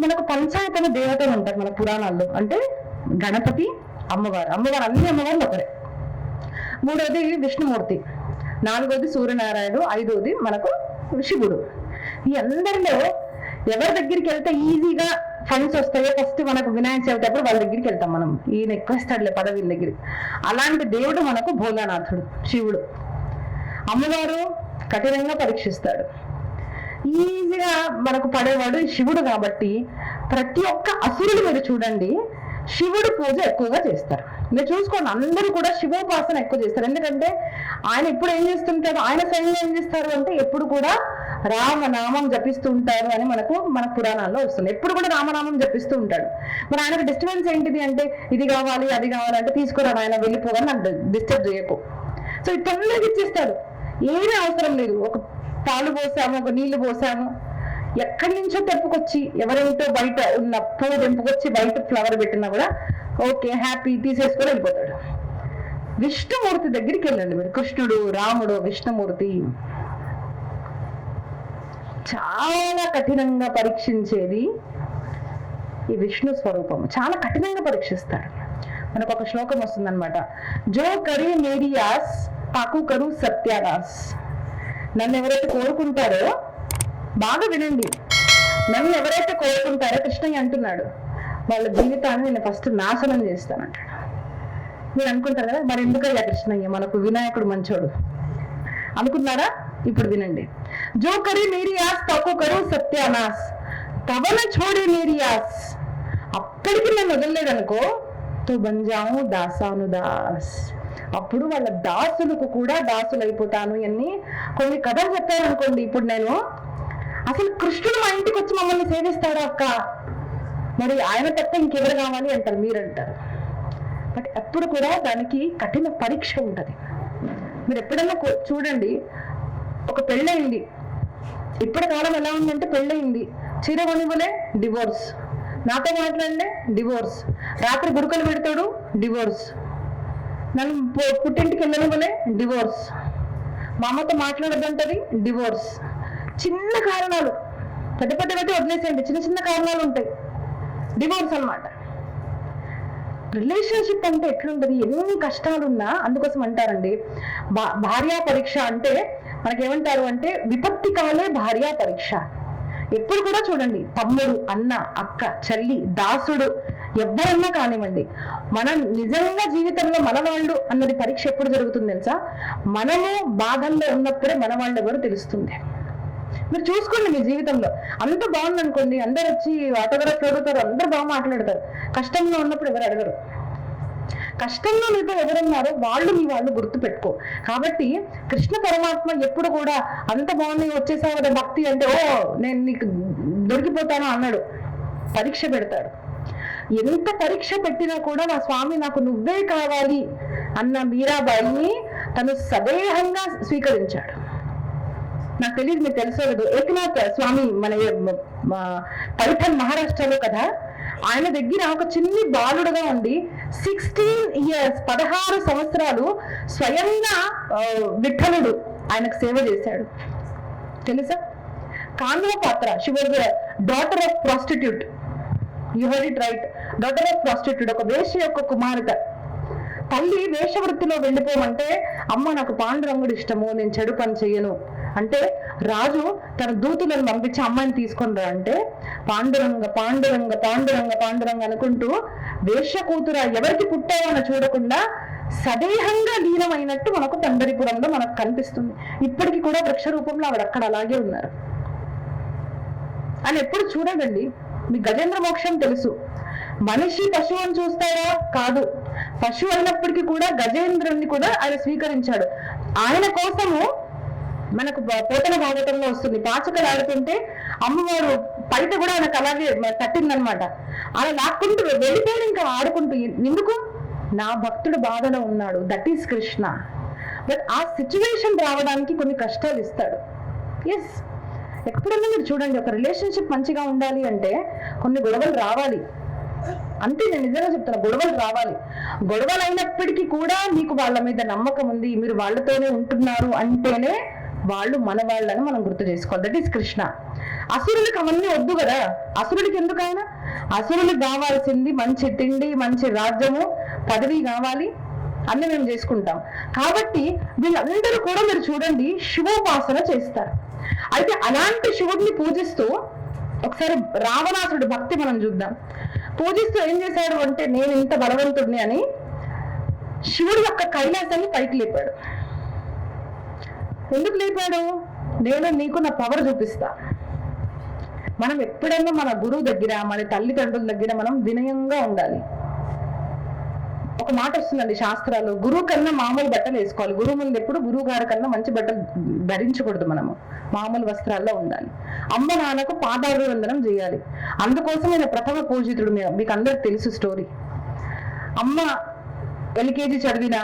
మనకు పంచాయతన దేవతలు ఉంటారు మన పురాణాల్లో. అంటే గణపతి అమ్మవారు. అమ్మవారు అన్ని అమ్మవార్లు ఒకరే. మూడవది విష్ణుమూర్తి. నాలుగోది సూర్యనారాయణుడు. ఐదోది మనకు శివుడు. ఈ అందరిలో ఎవరి దగ్గరికి వెళ్తే ఈజీగా ఫండ్స్ వస్తాయో ఫస్ట్ మనకు వినాయక చవితి అప్పుడు వాళ్ళ దగ్గరికి వెళ్తాం మనం. ఈయన ఎక్కువ ఇస్తాడులే పదవి దగ్గరికి. అలాంటి దేవుడు మనకు భోలానాథుడు శివుడు. అమ్మవారు కఠినంగా పరీక్షిస్తాడు. ఈజీగా మనకు పడేవాడు శివుడు కాబట్టి ప్రతి ఒక్క అసురుడు మీరు చూడండి శివుడు పూజ ఎక్కువగా చేస్తారు. మీరు చూసుకోండి అందరూ కూడా శివోపాసన ఎక్కువ చేస్తారు. ఎందుకంటే ఆయన ఎప్పుడు ఏం చేస్తుంటారు ఆయన సైన్యం ఏం చేస్తారు అంటే ఎప్పుడు కూడా రామనామం జపిస్తూ ఉంటారు అని మనకు మన పురాణాల్లో వస్తుంది. ఎప్పుడు కూడా రామనామం జపిస్తూ ఉంటాడు. మరి ఆయనకు డిస్టర్బెన్స్ ఏంటిది అంటే ఇది కావాలి అది కావాలి అంటే ఆయన వెళ్ళిపోగానే నాకు డిస్టర్బ్ చేయకు. సో ఇది తొందరగా ఇచ్చేస్తాడు ఏమీ అవసరం లేదు. ఒక పాలు పోసాము ఒక నీళ్ళు పోసాము. ఎక్కడి నుంచో తెంపుకొచ్చి ఎవరేంటో బయట ఉన్న పువ్వు తెంపుకొచ్చి బయట ఫ్లవర్ పెట్టినా కూడా ఓకే హ్యాపీ తీసేసుకొని వెళ్ళిపోతాడు. విష్ణుమూర్తి దగ్గరికి వెళ్ళండి మీరు. కృష్ణుడు రాముడు విష్ణుమూర్తి. చాలా కఠినంగా పరీక్షించేది ఈ విష్ణు స్వరూపం చాలా కఠినంగా పరీక్షిస్తాడు. మనకు ఒక శ్లోకం వస్తుందన్నమాట. జో కరీ మేరియాస్ పాకు కరు సత్యాదాస్ నన్ను ఎవరైతే కోరుకుంటారో బాగా వినండి. నన్ను ఎవరైతే కోరుకుంటారో కృష్ణయ్య అంటున్నాడు. వాళ్ళ జీవితాన్ని నేను ఫస్ట్ నాశనం చేస్తానంటాడు. మీరు అనుకుంటారు కదా మరి ఎందుకయ్యా కృష్ణయ్య? మనకు వినాయకుడు మంచోడు. అనుకున్నారా? ఇప్పుడు వినండి. జో కరి మేరీ తక్కువ కరు సత్యానాస్ తవన చోడి మేరీ అప్పటికి నన్ను వదలలేదనుకో తు బంజాము దాసాను దాస్ అప్పుడు వాళ్ళ దాసులకు కూడా దాసులు అయిపోతాను అని కొన్ని కథలు చెప్పారు అనుకోండి ఇప్పుడు నేను అసలు కృష్ణుడు మా ఇంటికి వచ్చి మమ్మల్ని సేవిస్తాడా అక్క? మరి ఆయన తప్ప ఇంకెవరు కావాలి అంటారు మీరంటారు. బట్ ఎప్పుడు కూడా దానికి కఠిన పరీక్ష ఉంటుంది. మీరు ఎప్పుడైనా చూడండి ఒక పెళ్ళయింది. ఇప్పటి కాలం ఎలా ఉందంటే పెళ్ళయింది. చీర కొనివ్వలే డివోర్స్. నాతో మాట్లాడలే డివోర్స్. రాత్రి గురుకలు పెడతాడు డివోర్స్. నన్ను పుట్టింటికి వెళ్ళనివ్వలే డివోర్స్. మా అమ్మతో మాట్లాడదంటది డివోర్స్. చిన్న కారణాలు. పెద్ద పెద్ద పెట్టి వదిలేసేయండి చిన్న చిన్న కారణాలు ఉంటాయి. డివోర్స్ అన్నమాట. రిలేషన్షిప్ అంటే ఎట్లుంటది ఎన్ని కష్టాలున్నా అందుకోసం అంటారండి. భా- భార్యా పరీక్ష అంటే మనకేమంటారు అంటే విపత్తి కాలే భార్యా పరీక్ష. ఎప్పుడు కూడా చూడండి తమ్ముడు అన్న అక్క చెల్లి దాసుడు ఎవరన్నా కానివ్వండి. మనం నిజంగా జీవితంలో మన వాళ్ళు అన్నది పరీక్ష ఎప్పుడు జరుగుతుంది తెలుసా? మనము బాధల్లో ఉన్నప్పుడే మన వాళ్ళు ఎవరు తెలుస్తుంది? మీరు చూసుకోండి మీ జీవితంలో. అంత బాగుందనుకోండి అందరు వచ్చి ఆటోగ్రాఫ్లు అడుగుతారు అందరు బాగా మాట్లాడతారు. కష్టంలో ఉన్నప్పుడు ఎవరు అడగరు. కష్టంలో మీతో ఎవరున్నారో వాళ్ళు మీ వాళ్ళు గుర్తు పెట్టుకో కాబట్టి కృష్ణ పరమాత్మ ఎప్పుడు కూడా అంత బాగుంది వచ్చేసావు భక్తి అంటే ఓ నేను నీకు దొరికిపోతాను అన్నాడు. పరీక్ష పెడతాడు. ఎంత పరీక్ష పెట్టినా కూడా నా స్వామి నాకు నువ్వే కావాలి అన్న మీరాబాయిని తను సదేహంగా స్వీకరించాడు. నాకు తెలియదు మీకు తెలుసో లేదు. ఏకనాథ్ స్వామి మన పరిఠన్ మహారాష్ట్రలో కదా ఆయన దగ్గర ఒక చిన్ని బాలుడుగా ఉండి సిక్స్టీన్ ఇయర్స్ పదహారు సంవత్సరాలు స్వయంగా విఠలుడు ఆయనకు సేవ చేశాడు. తెలుసా? కాన్వ పాత్ర she was daughter of prostitute you heard it right daughter of prostitute ఒక వేష యొక్క కుమార్తె. తల్లి వేషవృత్తిలో వెళ్ళిపోమంటే అమ్మ నాకు పాండురంగుడు ఇష్టము నేను చెడు పని చేయను అంటే రాజు తన దూతులను పంపించి అమ్మాయిని తీసుకొని రా అంటే పాండురంగ పాండురంగ పాండురంగ పాండురంగ అనుకుంటూ వేష కూతుర ఎవరికి పుట్టావని చూడకుండా సదేహంగా లీనమైనట్టు మనకు పండరిపురంలో మనకు కనిపిస్తుంది. ఇప్పటికీ కూడా వృక్ష రూపంలో ఆవిడ అక్కడ అలాగే ఉన్నారు. అని ఎప్పుడు చూడదండి. మీ గజేంద్ర మోక్షం తెలుసు. మనిషి పశువుని చూస్తాడా? కాదు. పశువు అయినప్పటికీ కూడా గజేంద్రుని కూడా ఆయన స్వీకరించాడు. ఆయన కోసము మనకు పోతన భాగవతంలో వస్తుంది. పాచకలు ఆడుతుంటే అమ్మవారు బయట కూడా ఆయనకు అలాగే తట్టిందనమాట. అలా లాక్కుంటూ వెళ్ళిపోయి ఇంకా ఆడుకుంటూ. ఎందుకు? నా భక్తుడు బాధలో ఉన్నాడు. That is Krishna. బట్ ఆ సిచ్యువేషన్ రావడానికి కొన్ని కష్టాలు ఇస్తాడు. ఎస్ ఎప్పుడన్నా మీరు చూడండి ఒక రిలేషన్షిప్ మంచిగా ఉండాలి అంటే కొన్ని గొడవలు రావాలి. అంతే నేను నిజంగా చెప్తున్నా గొడవలు రావాలి. గొడవలు అయినప్పటికీ కూడా మీకు వాళ్ళ మీద నమ్మకం ఉంది మీరు వాళ్ళతోనే ఉంటున్నారు అంటేనే వాళ్ళు మన వాళ్ళని మనం గుర్తు చేసుకోవాలి. దట్ ఈస్ కృష్ణ అసురులకు అవన్నీ వద్దు కదా. అసురులకి ఎందుకైనా అసురులకు కావాల్సింది మంచి తిండి మంచి రాజ్యము పదవి కావాలి అన్ని మేము చేసుకుంటాం. కాబట్టి వీళ్ళందరూ కూడా మీరు చూడండి శివోపాసన చేస్తారు. అయితే అలాంటి శివుడిని పూజిస్తూ ఒకసారి రావణాసుడు భక్తి మనం చూద్దాం. పూజిస్తూ ఏం చేశాడు అంటే నేను ఇంత బలవంతుడిని అని శివుడు యొక్క కైలాసాన్ని పైకి లేపాడు. ఎందుకు లేపాడు? నేను నీకు నా పవర్ చూపిస్తా. మనం ఎప్పుడైనా మన గురువు దగ్గర మన తల్లిదండ్రుల దగ్గర మనం వినయంగా ఉండాలి. ఒక మాట వస్తుందండి శాస్త్రాలు. గురువు కన్నా మామూలు బట్టలు వేసుకోవాలి. గురువు ముందు ఎప్పుడు గురువు గారి కన్నా మంచి బట్టలు ధరించకూడదు మనము. మామూలు వస్త్రాల్లో ఉండాలి. అమ్మ నాన్నకు పాదాభివందనం చేయాలి. అందుకోసం నేను ప్రథమ పూజితుడు మీకు అందరికి తెలుసు స్టోరీ అమ్మ ఎల్కేజీ చదివిన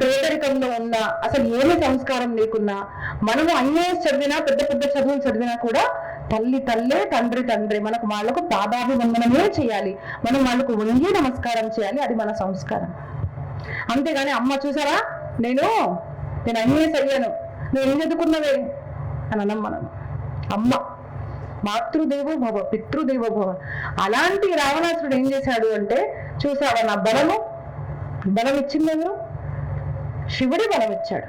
పేదరికంలో ఉన్నా అసలు ఏమి సంస్కారం లేకున్నా మనము ఐఏఎస్ చదివినా పెద్ద పెద్ద చదువులు చదివినా కూడా తల్లి తల్లే తండ్రి తండ్రి. మనకు వాళ్ళకు పాదాభివందనమే చేయాలి. మనం వాళ్ళకు వంగి నమస్కారం చేయాలి. అది మన సంస్కారం. అంతేగాని అమ్మ చూసారా? నేను నేను ఐఏఎస్ అయ్యాను. నేను ఏం చదువుకున్నవే అని అనం మనం. అమ్మ మాతృదేవో భవ పితృదేవో భవ అలాంటి రావణాసురుడు ఏం చేశాడు అంటే చూసావా నా బలము? బలం ఇచ్చిందేమో? శివుడి బలం ఇచ్చాడు.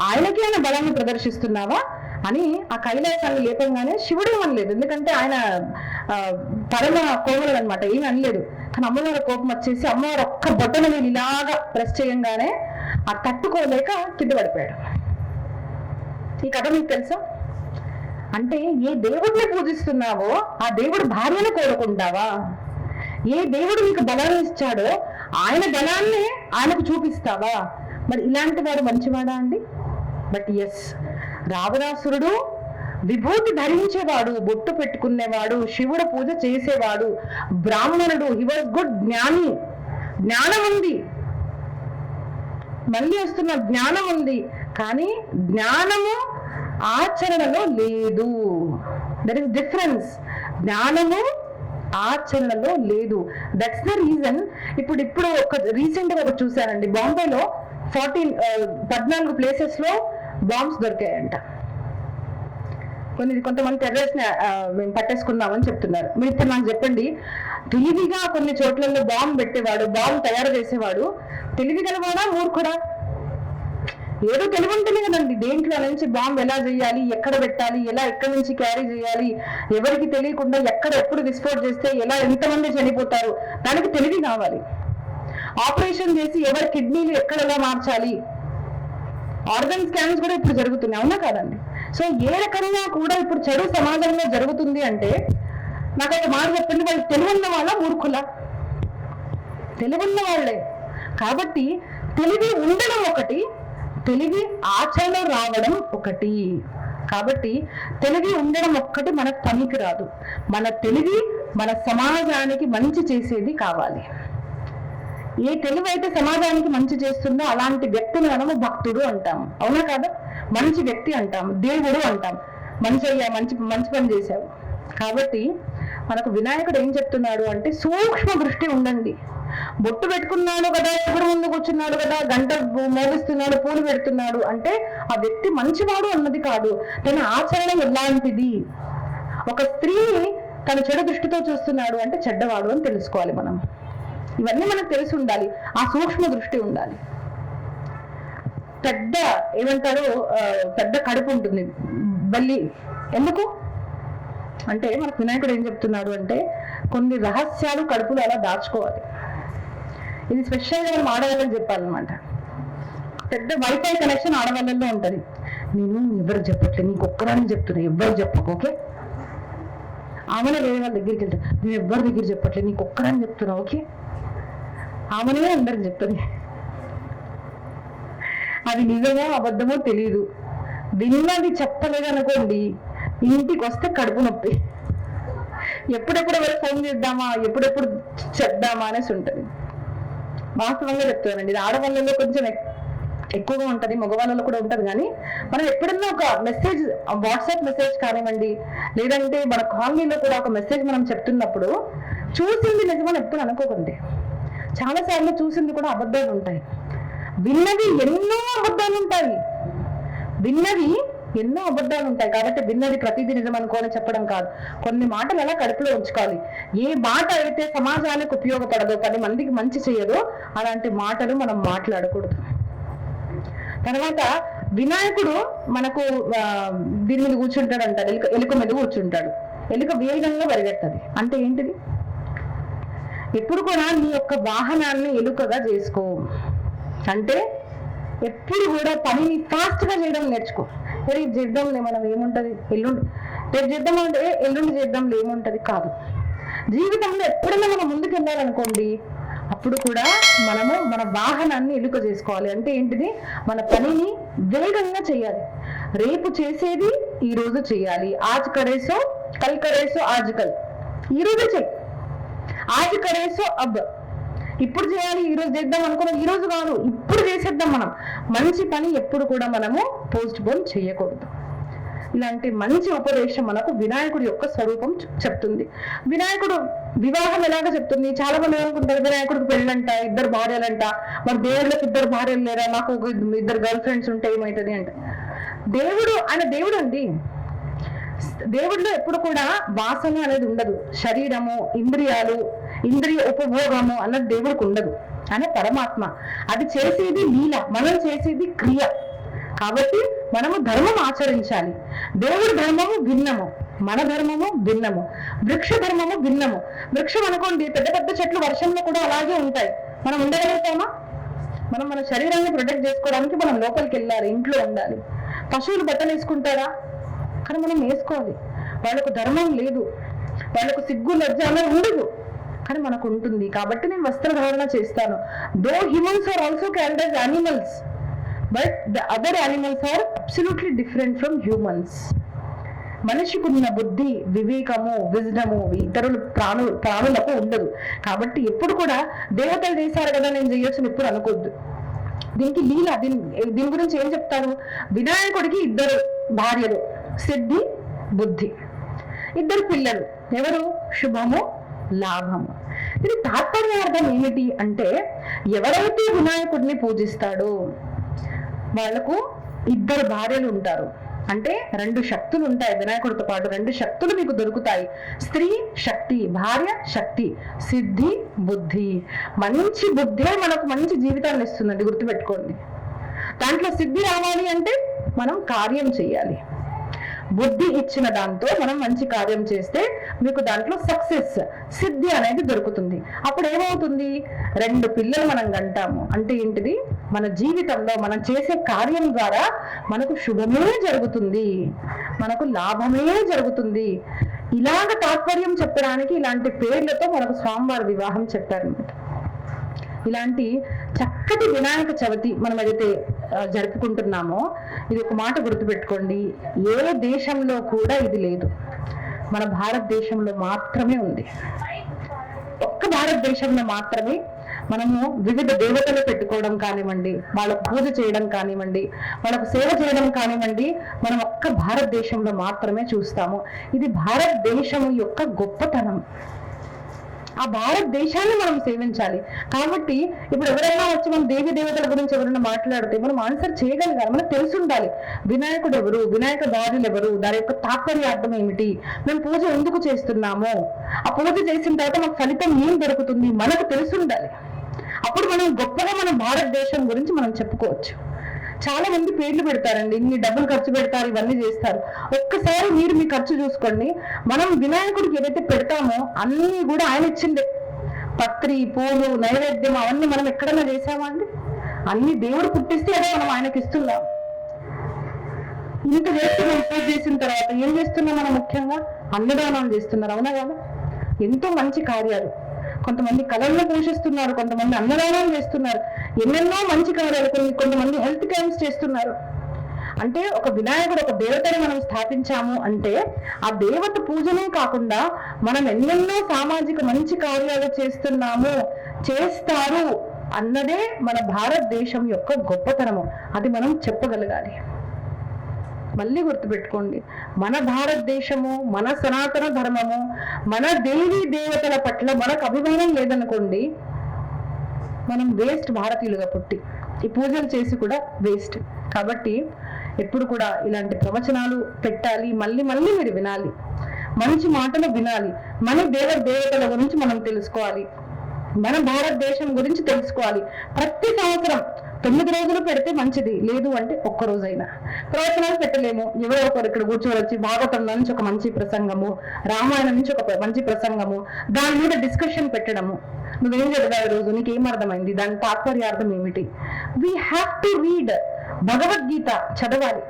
ఆయనకి ఆయన బలాన్ని ప్రదర్శిస్తున్నావా? అని ఆ కైలాసాన్ని లేపంగానే శివుడు అనలేదు. ఎందుకంటే ఆయన పరమ కోమలు అనమాట ఏమి అనలేదు. కానీ అమ్మవారి కోపం వచ్చేసి అమ్మవారు ఒక్క బొట్టన మీద ఇలాగా ప్రెస్ చేయంగానే ఆ తట్టుకోలేక కింద పడిపోయాడు. ఈ కథ మీకు తెలుసా? అంటే ఏ దేవుడిని పూజిస్తున్నావో ఆ దేవుడు భార్యను కోరుకుంటావా? ఏ దేవుడు నీకు బలాన్ని ఇచ్చాడో ఆయన బలాన్ని ఆయనకు చూపిస్తావా? మరి ఇలాంటి వాడు మంచివాడా అండి? బట్ ఎస్ రావణాసురుడు విభూతి ధరించేవాడు బొట్టు పెట్టుకునేవాడు శివుడు పూజ చేసేవాడు బ్రాహ్మణుడు హి వాజ్ గుడ్ జ్ఞాని జ్ఞానం ఉంది. మళ్ళీ వస్తున్న జ్ఞానం ఉంది కానీ జ్ఞానము ఆచరణలో లేదు. దట్ ఇస్ డిఫరెన్స్ జ్ఞానము ఆచరణలో లేదు. దట్స్ ద రీజన్ ఇప్పుడు ఇప్పుడు ఒక రీసెంట్గా ఒకటి చూశానండి. బాంబేలో ఫార్టీన్ uh, పద్నాలుగు ప్లేసెస్లో బాంబ్స్ దొరికాయంట. కొన్ని కొంతమంది టెర్రరిస్ట్ మేము పట్టేసుకున్నామని చెప్తున్నారు. మీరు ఇప్పుడు నాకు చెప్పండి తెలివిగా కొన్ని చోట్లలో బాంబు పెట్టేవాడు బాంబు తయారు చేసేవాడు తెలివి గలవాడా మూర్ఖుడా? ఏదో తెలివి ఉంటుంది కదండి దేంట్లో నుంచి బాంబు ఎలా చేయాలి ఎక్కడ పెట్టాలి ఎలా ఎక్కడి నుంచి క్యారీ చేయాలి ఎవరికి తెలియకుండా ఎక్కడ ఎప్పుడు విస్ఫోట్ చేస్తే ఎలా ఎంతమంది చనిపోతారు దానికి తెలివి కావాలి. ఆపరేషన్ చేసి ఎవరి కిడ్నీలు ఎక్కడ ఎలా మార్చాలి ఆర్గన్ స్కాన్స్ కూడా ఇప్పుడు జరుగుతున్నాయి అవునా కాదండి? సో ఏ రకంగా కూడా ఇప్పుడు చెడు సమాజంలో జరుగుతుంది అంటే నాకు ఒక మాట చెప్పండి వాళ్ళు తెలివున్న వాళ్ళ మూర్ఖుల. తెలివున్న వాళ్ళే. కాబట్టి తెలివి ఉండడం ఒకటి తెలివి ఆచరణ రావడం ఒకటి. కాబట్టి తెలివి ఉండడం ఒక్కటి మనకు పనికి రాదు మన తెలివి మన సమాజానికి మంచి చేసేది కావాలి. ఏ తెలివైతే సమాజానికి మంచి చేస్తుందో అలాంటి వ్యక్తిని మనము భక్తుడు అంటాం అవునా కాదా? మంచి వ్యక్తి అంటాం దేవుడు అంటాం మంచి అయ్యా మంచి మంచి పని చేశావు. కాబట్టి మనకు వినాయకుడు ఏం చెప్తున్నాడు అంటే సూక్ష్మ దృష్టి ఉండండి. బొట్టు పెట్టుకున్నాడు కదా ఎవరు ముందు కూర్చున్నాడు కదా గంట మోగిస్తున్నాడు పూలు పెడుతున్నాడు అంటే ఆ వ్యక్తి మంచివాడు అన్నది కాదు. తన ఆచరణ ఎలాంటిది? ఒక స్త్రీని తన చెడు దృష్టితో చూస్తున్నాడు అంటే చెడ్డవాడు అని తెలుసుకోవాలి మనం. ఇవన్నీ మనకు తెలిసి ఉండాలి. ఆ సూక్ష్మ దృష్టి ఉండాలి. పెద్ద ఏమంటారు పెద్ద కడుపు ఉంటుంది. బల్లి ఎందుకు? అంటే మనకు వినాయకుడు ఏం చెప్తున్నాడు అంటే కొన్ని రహస్యాలు కడుపులో అలా దాచుకోవాలి. ఇది స్పెషల్గా మనం ఆడవాళ్ళని చెప్పాలన్నమాట. పెద్ద వైఫై కనెక్షన్ ఆడవాళ్ళల్లో ఉంటుంది. నేను ఎవరు చెప్పట్లేదు నీకు ఒక్కరాని చెప్తున్నా ఎవ్వరు చెప్పకు ఓకే? ఆమెనే వేరే వాళ్ళ దగ్గరికి వెళ్తాను నేను ఎవ్వరి దగ్గర చెప్పట్లేదు నీకు ఒక్కరాని చెప్తున్నా ఓకే? ఆమెనే అందరికి చెప్తుంది. అది నిజమో అబద్ధమో తెలియదు విన్నది చెప్పలేదనుకోండి ఇంటికి వస్తే కడుపు నొప్పి. ఎప్పుడెప్పుడు ఎవరు ఫోన్ చేద్దామా ఎప్పుడెప్పుడు చెప్దామా అనేసి ఉంటుంది. వాస్తవంగా చెప్తానండి ఇది ఆడవాళ్ళలో కొంచెం ఎక్కువగా ఉంటుంది మగవాళ్ళలో కూడా ఉంటుంది కానీ మనం ఎప్పుడన్నా ఒక మెసేజ్ వాట్సాప్ మెసేజ్ కానివ్వండి లేదంటే మన కాలనీలో కూడా ఒక మెసేజ్ మనం చెప్తున్నప్పుడు చూసింది నిజమని ఎప్పుడు అనుకోకండి. చాలా సార్లు చూసింది కూడా అబద్ధాలు ఉంటాయి. విన్నవి ఎన్నో అబద్ధాలు ఉంటాయి. విన్నవి ఎన్నో అబద్ధాలు ఉంటాయి. కాబట్టి విన్నది ప్రతిదీ నిజం అనుకోని చెప్పడం కాదు. కొన్ని మాటలు అలా కడుపులో ఉంచుకోవాలి. ఏ మాట అయితే సమాజానికి ఉపయోగపడదో పది మందికి మంచి చేయదో అలాంటి మాటలు మనం మాట్లాడకూడదు. తర్వాత వినాయకుడు మనకు దీని మీద కూర్చుంటాడంట. ఎలుక ఎలుక మీద కూర్చుంటాడు. ఎలుక వేగంగా పరిగెత్తది. అంటే ఏంటిది? ఎప్పుడు కూడా నీ యొక్క వాహనాన్ని ఎలుకగా చేసుకో. అంటే ఎప్పుడు కూడా పనిని ఫాస్ట్గా చేయడం నేర్చుకో. రేపు చేద్దాంలే మనం ఏముంటుంది? ఎల్లుండి. రేపు చేద్దాం అంటే ఎల్లుండి చేద్దాంలే ఏముంటుంది? కాదు. జీవితంలో ఎప్పుడైనా మనం ముందుకు వెళ్ళాలనుకోండి అప్పుడు కూడా మనము మన వాహనాన్ని ఎలుక చేసుకోవాలి. అంటే ఏంటిది? మన పనిని వేగంగా చేయాలి. రేపు చేసేది ఈ రోజు చేయాలి. ఆజ్ కరేసో కల్ కరేసో ఆజ్ కల్. ఈ రోజే చెయ్యి ఆజ్ కరేసో అబ్ ఇప్పుడు చేయాలి ఈ రోజు చేద్దాం అనుకున్నాం ఈ రోజు కాదు ఇప్పుడు చేసేద్దాం మనం. మంచి పని ఎప్పుడు కూడా మనము పోస్ట్ పోన్ చేయకూడదు. ఇలాంటి మంచి ఉపదేశం మనకు వినాయకుడి యొక్క స్వరూపం చెప్తుంది. వినాయకుడు వివాహం ఎలాగ చెప్తుంది? చాలా మంది అనుకుంటారు వినాయకుడికి పెళ్ళంట ఇద్దరు భార్యలంట మరి దేవుళ్ళకి ఇద్దరు భార్యలు లేరా? నాకు ఒక ఇద్దరు గర్ల్ ఫ్రెండ్స్ ఉంటే ఏమవుతుంది అంటే. దేవుడు ఆయన దేవుడు అండి దేవుడిలో ఎప్పుడు కూడా వాసన అనేది ఉండదు. శరీరము ఇంద్రియాలు ఇంద్రియ ఉపభోగము అన్నది దేవుడికి ఉండదు. అనే పరమాత్మ అది చేసేది లీల మనం చేసేది క్రియ. కాబట్టి మనము ధర్మం ఆచరించాలి. దేవుడి ధర్మము భిన్నము మన ధర్మము భిన్నము వృక్ష ధర్మము భిన్నము. వృక్షం అనుకోండి పెద్ద పెద్ద చెట్లు వర్షంలో కూడా అలాగే ఉంటాయి. మనం ఉండగలుగుతామా? మనం మన శరీరాన్ని ప్రొటెక్ట్ చేసుకోవడానికి మనం లోపలికి వెళ్ళాలి ఇంట్లో ఉండాలి. పశువులు బట్టలు వేసుకుంటారా కానీ మనం వేసుకోవాలి. వాళ్ళకు ధర్మం లేదు. వాళ్ళకు సిగ్గు లజ్జ అనేది ఉండదు. కానీ మనకు ఉంటుంది. కాబట్టి నేను వస్త్రధారణ చేస్తాను. Though humans are also called as animals but the other animals are absolutely different from humans మనిషికి ఉన్న బుద్ధి వివేకము విజ్డము ఇతరులు ప్రాణు ప్రాణులకు ఉండదు. కాబట్టి ఎప్పుడు కూడా దేవతలు చేశారు కదా నేను చేయొచ్చు ఎప్పుడు అనుకోవద్దు. దీనికి లీల దీని దీని గురించి ఏం చెప్తారు? వినాయకుడికి ఇద్దరు భార్యలు. సిద్ధి బుద్ధి. ఇద్దరు పిల్లలు. ఎవరు? శుభము లాభము. ఇది తాత్పర్యార్థం ఏమిటి అంటే ఎవరైతే వినాయకుడిని పూజిస్తాడో వాళ్ళకు ఇద్దరు భార్యలు ఉంటారు. అంటే రెండు శక్తులు ఉంటాయి వినాయకుడితో పాటు. రెండు శక్తులు మీకు దొరుకుతాయి. స్త్రీ శక్తి భార్య శక్తి సిద్ధి బుద్ధి. మంచి బుద్ధే మనకు మంచి జీవితాన్ని ఇస్తుందండి గుర్తుపెట్టుకోండి. దాంట్లో సిద్ధి రావాలి అంటే మనం కార్యం చేయాలి. బుద్ధి ఇచ్చిన దాంతో మనం మంచి కార్యం చేస్తే మీకు దాంట్లో సక్సెస్ సిద్ధి అనేది దొరుకుతుంది. అప్పుడు ఏమవుతుంది? రెండు పిల్లలు మనం కంటాము. అంటే ఏంటిది? మన జీవితంలో మనం చేసే కార్యం ద్వారా మనకు శుభమే జరుగుతుంది. మనకు లాభమే జరుగుతుంది. ఇలాగ తాత్పర్యం చెప్పడానికి ఇలాంటి పేర్లతో మనకు స్వామివారి వివాహం చెప్పారనమాట ఇలాంటి చక్కటి వినాయక చవితి మనం ఏదైతే జరుపుకుంటున్నామో ఇది ఒక మాట గుర్తుపెట్టుకోండి. ఏ దేశంలో కూడా ఇది లేదు. మన భారతదేశంలో మాత్రమే ఉంది. ఒక్క భారతదేశంలో మాత్రమే మనము వివిధ దేవతలు పెట్టుకోవడం కానివ్వండి వాళ్ళకు పూజ చేయడం కానివ్వండి వాళ్ళకు సేవ చేయడం కానివ్వండి మనం ఒక్క భారతదేశంలో మాత్రమే చూస్తాము. ఇది భారతదేశం యొక్క గొప్పతనం. ఆ భారతదేశాన్ని మనం సేవించాలి. కాబట్టి ఇప్పుడు ఎవరైనా వచ్చి మన దేవి దేవతల గురించి ఎవరైనా మాట్లాడితే మనం ఆన్సర్ చేయగలగాలి. మనకు తెలిసి ఉండాలి. వినాయకుడు ఎవరు? వినాయక దారులు ఎవరు? దాని యొక్క తాత్పర్యార్థం ఏమిటి? మేము పూజ ఎందుకు చేస్తున్నాము? ఆ పూజ చేసిన తర్వాత మనకు ఫలితం ఏం దొరుకుతుంది? మనకు తెలిసి ఉండాలి. అప్పుడు మనం గొప్పగా మన భారతదేశం గురించి మనం చెప్పుకోవచ్చు. చాలా మంది పేర్లు పెడతారండి. ఇన్ని డబ్బులు ఖర్చు పెడతారు ఇవన్నీ చేస్తారు. ఒక్కసారి మీరు మీ ఖర్చు చూసుకోండి. మనం వినాయకుడికి ఏదైతే పెడతామో అన్నీ కూడా ఆయన ఇచ్చిందే పత్రి పూలు నైవేద్యం అవన్నీ మనం ఎక్కడైనా చేసామా అండి? అన్ని దేవుడు పుట్టిస్తే అదే మనం ఆయనకి ఇస్తున్నాం. ఇంత చేస్తున్నాం పూజ చేసిన తర్వాత ఏం చేస్తున్నాం మనం ముఖ్యంగా? అన్నదానం చేస్తున్నారు. అవునా కదా? ఎంతో మంచి కార్యాలు. కొంతమంది కళలను పోషిస్తున్నారు కొంతమంది అన్నదానాలు చేస్తున్నారు ఎన్నెన్నో మంచి కార్యాలు కొన్ని కొంతమంది హెల్త్ క్యాంప్స్ చేస్తున్నారు. అంటే ఒక వినాయకుడు ఒక దేవతని మనం స్థాపించాము అంటే ఆ దేవత పూజనే కాకుండా మనం ఎన్నెన్నో సామాజిక మంచి కార్యాలు చేస్తున్నాము చేస్తారు అన్నదే మన భారతదేశం యొక్క గొప్పతనము. అది మనం చెప్పగలగాలి. మళ్ళీ గుర్తుపెట్టుకోండి. మన భారతదేశము మన సనాతన ధర్మము మన దేవీ దేవతల పట్ల మనకు అభిమానం లేదనుకోండి మనం వేస్ట్ భారతీయులుగా పుట్టి ఈ పూజలు చేసి కూడా వేస్ట్. కాబట్టి ఎప్పుడు కూడా ఇలాంటి ప్రవచనాలు పెట్టాలి మళ్ళీ మళ్ళీ మీరు వినాలి. మంచి మాటలు వినాలి. మన దేవ దేవతల గురించి మనం తెలుసుకోవాలి. మన భారతదేశం గురించి తెలుసుకోవాలి. ప్రతి సంవత్సరం తొమ్మిది రోజులు పెడితే మంచిది. లేదు అంటే ఒక్క రోజైనా. ప్రవచనాలు పెట్టలేము. ఎవరో ఒకరు ఇక్కడ కూర్చొని వచ్చి భాగవతం నుంచి ఒక మంచి ప్రసంగము రామాయణం నుంచి ఒక మంచి ప్రసంగము దాని మీద డిస్కషన్ పెట్టడము. నువ్వేం చదివావు ఈ రోజు? నీకు ఏం అర్థమైంది? దాని తాత్పర్యార్థం ఏమిటి? We have to read Bhagavad Gita చదవాలి.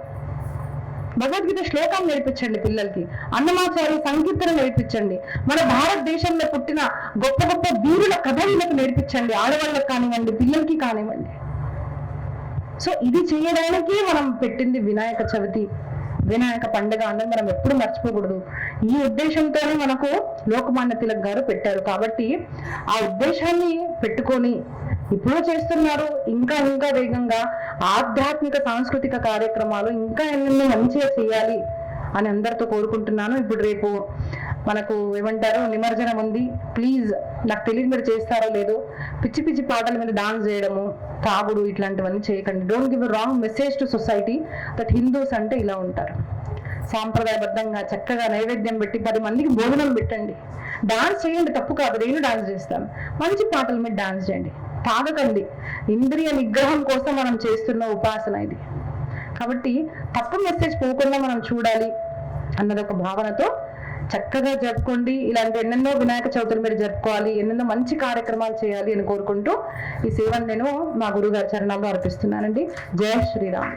భగవద్గీత శ్లోకం నేర్పించండి పిల్లలకి. అన్నమాచార్య సంకీర్తన నేర్పించండి. మన భారతదేశంలో పుట్టిన గొప్ప గొప్ప వీరుల కథలకు నేర్పించండి. ఆడవాళ్ళకి కానివ్వండి పిల్లలకి కానివ్వండి. సో ఇది చేయడానికి మనం పెట్టింది వినాయక చవితి వినాయక పండుగ అనేది మనం ఎప్పుడు మర్చిపోకూడదు. ఈ ఉద్దేశంతోనే మనకు లోకమాన్య తిలక్ గారు పెట్టారు. కాబట్టి ఆ ఉద్దేశాన్ని పెట్టుకొని ఇప్పుడు చేస్తున్నారు. ఇంకా ఇంకా వేగంగా ఆధ్యాత్మిక సాంస్కృతిక కార్యక్రమాలు ఇంకా ఎన్నెన్నో మంచిగా చేయాలి అని అందరితో కోరుకుంటున్నాను. ఇప్పుడు రేపు మనకు ఏమంటారు నిమజ్జనం ఉంది. ప్లీజ్ నాకు తెలియదు మీరు చేస్తారో లేదో పిచ్చి పిచ్చి పాటల మీద డాన్స్ చేయడము. తాగుడు ఇట్లాంటివన్నీ చేయకండి. Don't give wrong message to society that Hindus అంటే ఇలా ఉంటారు. సాంప్రదాయబద్ధంగా చక్కగా నైవేద్యం పెట్టి పది మందికి భోజనం పెట్టండి. డాన్స్ చేయండి తప్పు కాదు. నేను డాన్స్ చేస్తాను. మంచి పాటల మీద డాన్స్ చేయండి. తాగకండి. ఇంద్రియ నిగ్రహం కోసం మనం చేస్తున్న ఉపాసన ఇది. కాబట్టి తప్పు మెసేజ్ పోకుండా మనం చూడాలి అన్నది ఒక భావనతో చక్కగా జరుపుకోండి. ఇలాంటి ఎన్నెన్నో వినాయక చవితులు మీరు జరుపుకోవాలి. ఎన్నెన్నో మంచి కార్యక్రమాలు చేయాలి అని కోరుకుంటూ ఈ సేవను నేను మా గురుగారి చరణాల్లో అర్పిస్తున్నానండి. జయ శ్రీరామ్.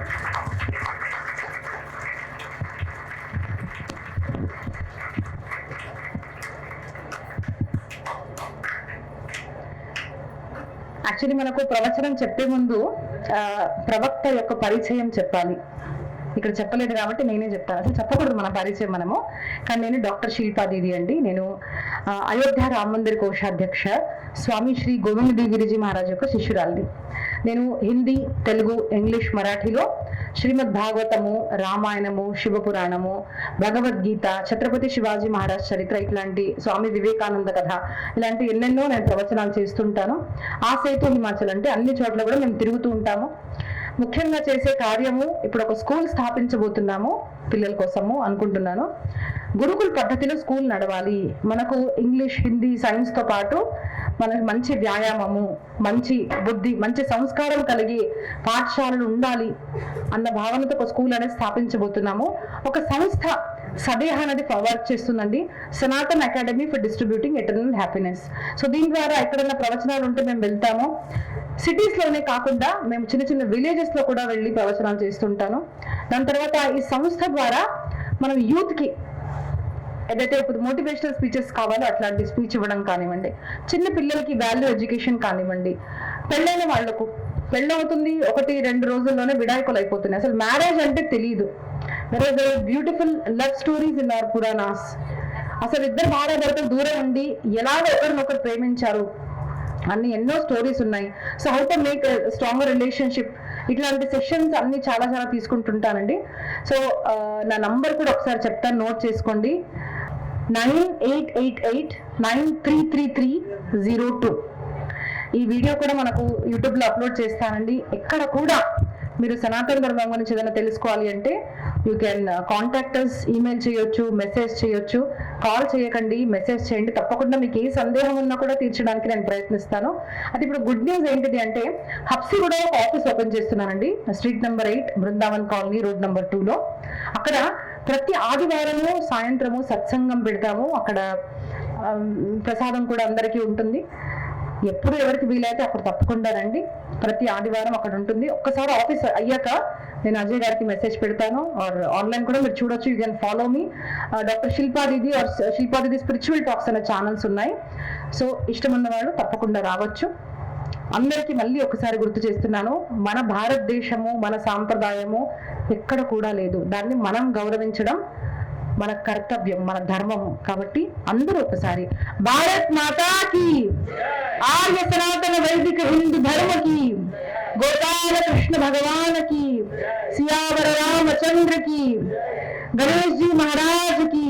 యాక్చువల్లీ మనకు ప్రవచనం చెప్పే ముందు ప్రవక్త యొక్క పరిచయం చెప్పాలి. ఇక్కడ చెప్పలేదు కాబట్టి నేనే చెప్తాను అసలు చెప్పకూడదు మన పరిచయం మనము. కానీ నేను డాక్టర్ శిల్పా దీది అండి. నేను అయోధ్య రామ మందిర్ కోశాధ్యక్ష స్వామి శ్రీ గోవింద గిరిజీ మహారాజ్ యొక్క శిష్యురాలిని. నేను హిందీ తెలుగు ఇంగ్లీష్ మరాఠీలో శ్రీమద్ భాగవతము రామాయణము శివపురాణము భగవద్గీత ఛత్రపతి శివాజీ మహారాజ్ చరిత్ర ఇట్లాంటి స్వామి వివేకానంద కథ ఇలాంటి ఎన్నెన్నో నేను ప్రవచనాలు చేస్తుంటాను. ఆ సేతు హిమాచల్ అంటే అన్ని చోట్ల కూడా మేము తిరుగుతూ ఉంటాము. ముఖ్యంగా చేసే కార్యము ఇప్పుడు ఒక స్కూల్ స్థాపించబోతున్నాము పిల్లల కోసము అనుకుంటున్నాను. గురుకుల పద్ధతిలో స్కూల్ నడవాలి. మనకు ఇంగ్లీష్ హిందీ సైన్స్తో పాటు మనకు మంచి వ్యాయామము మంచి బుద్ధి మంచి సంస్కారం కలిగి పాఠశాలలు ఉండాలి అన్న భావనతో ఒక స్కూల్ అనేది స్థాపించబోతున్నాము. ఒక సంస్థ సదేహ అనేది వర్క్ చేస్తుందండి. Sanatan academy for distributing eternal happiness. So దీని ద్వారా ఎక్కడైనా ప్రవచనాలు ఉంటే మేము వెళ్తాము. సిటీస్లోనే కాకుండా మేము చిన్న చిన్న విలేజెస్లో కూడా వెళ్ళి ప్రవచనాలు చేస్తుంటాను. దాని తర్వాత ఈ సంస్థ ద్వారా మనం యూత్కి ఏదైతే ఇప్పుడు మోటివేషనల్ స్పీచెస్ కావాలో అట్లాంటి స్పీచ్ ఇవ్వడం కానివ్వండి చిన్న పిల్లలకి వాల్యూ ఎడ్యుకేషన్ కానివ్వండి పెళ్ళైన వాళ్ళకు పెళ్ళవుతుంది ఒకటి రెండు రోజుల్లోనే విడాయకులు అయిపోతున్నాయి అసలు మ్యారేజ్ అంటే తెలియదు beautiful love stories in our Puranas అసలు ఇద్దరు భార్య దూరం ఉండి ఎలాగో ఒకరినొకరు ప్రేమించారు. అన్ని ఎన్నో స్టోరీస్ ఉన్నాయి. So how to make stronger relationship ఇట్లాంటి సెషన్స్ అన్ని చాలా చాలా తీసుకుంటుంటానండి. సో నా నంబర్ కూడా ఒకసారి చెప్తాను నోట్ చేసుకోండి. Nine eight eight eight nine three three three zero two. ఈ వీడియో కూడా మనకు యూట్యూబ్లో అప్లోడ్ చేస్తానండి. ఎక్కడ కూడా మీరు సనాతన ధర్మం గురించి ఏదైనా తెలుసుకోవాలి అంటే you can contact us email చేయొచ్చు మెసేజ్ చేయొచ్చు. కాల్ చేయకండి మెసేజ్ చేయండి. తప్పకుండా మీకు ఏ సందేహం ఉన్నా కూడా తీర్చడానికి నేను ప్రయత్నిస్తాను. అది ఇప్పుడు గుడ్ న్యూస్ ఏంటిది అంటే హబ్సి కూడా ఒక ఆఫీస్ ఓపెన్ చేస్తున్నానండి street number eight Brindavan colony road number టూలో అక్కడ ప్రతి ఆదివారము సాయంత్రము సత్సంగం పెడతాము. అక్కడ ప్రసాదం కూడా అందరికీ ఉంటుంది. ఎప్పుడు ఎవరికి వీలైతే అక్కడ తప్పకుండా రండి. ప్రతి ఆదివారం అక్కడ ఉంటుంది. ఒక్కసారి ఆఫీస్ అయ్యాక నేను అజయ్ గారికి మెసేజ్ పెడతాను. ఆర్ ఆన్లైన్ కూడా మీరు చూడొచ్చు. You can follow me doctor Shilpa Didi or Shilpa Didi spiritual talks అనే ఛానల్స్ ఉన్నాయి. సో ఇష్టం ఉన్నవాళ్ళు తప్పకుండా రావచ్చు. అందరికీ మళ్ళీ ఒకసారి గుర్తు చేస్తున్నాను. మన భారతదేశము మన సాంప్రదాయము ఎక్కడ కూడా లేదు. దాన్ని మనం గౌరవించడం మన కర్తవ్యం మన ధర్మము. కాబట్టి అందరూ ఒకసారి భారత్ మాతాకి ఆర్య సనాతన వైదిక హిందూ ధర్మకి గోపాల కృష్ణ భగవానకి సియావర రామచంద్రకి గణేష్ జీ మహారాజ్కి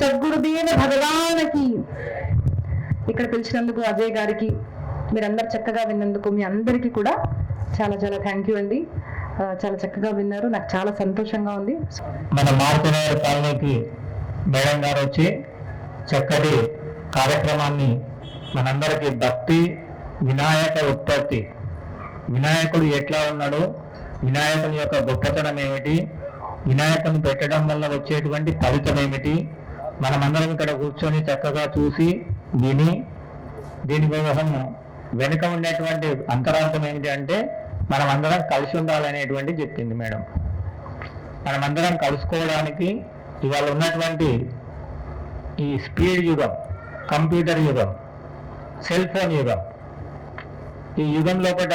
సద్గురుదేవ భగవానకి. ఇక్కడ పిలిచినందుకు అజయ్ గారికి మీరందరు చక్కగా విన్నందుకు మీ అందరికీ కూడా చాలా చాలా థ్యాంక్ యూ అండి. చాలా చక్కగా విన్నారు. నాకు చాలా సంతోషంగా ఉంది. మన మార్పునగర్ కాలనీకి మేడం గారు వచ్చి చక్కటి కార్యక్రమాన్ని మనందరికీ భక్తి వినాయక ఉత్పత్తి. వినాయకుడు ఎట్లా ఉన్నాడు వినాయకుని యొక్క గొప్పతనం ఏమిటి వినాయకుని పెట్టడం వల్ల వచ్చేటువంటి ఫలితం ఏమిటి మనమందరం ఇక్కడ కూర్చొని చక్కగా చూసి విని దీని కోసం వెనుక ఉండేటువంటి అంతరార్థం ఏమిటి అంటే మనం అందరం కలిసి ఉండాలనేటువంటి చెప్పింది మేడం. మనమందరం కలుసుకోవడానికి ఇవాళ ఉన్నటువంటి ఈ స్పీడ్ యుగం కంప్యూటర్ యుగం సెల్ ఫోన్ యుగం ఈ యుగం లోపల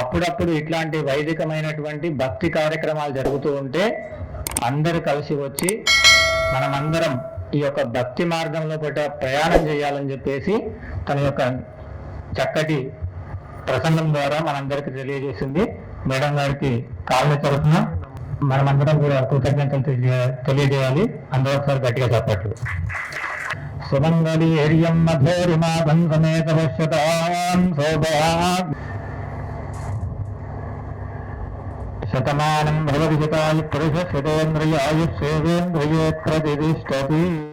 అప్పుడప్పుడు ఇట్లాంటి వైదికమైనటువంటి భక్తి కార్యక్రమాలు జరుగుతూ ఉంటే అందరూ కలిసి వచ్చి మనమందరం ఈ యొక్క భక్తి మార్గంలో పట్ల ప్రయాణం చేయాలని చెప్పేసి తన యొక్క చక్కటి ప్రసంగం ద్వారా మనందరికీ తెలియజేసింది. మేడం గారికి కాళ్ళ తరఫున మనమందరం కూడా కృతజ్ఞతలు తెలియజేయాలి. అందరూ ఒకసారి గట్టిగా చెప్పట్లు. సుమంగళి ఏరియం మధోరిమాగం సమేత పశ్యతాం శతమానం భవతి శతాయు పురుష శతేంద్రియాయు సేవేంద్రియే ప్రతిష్టతి.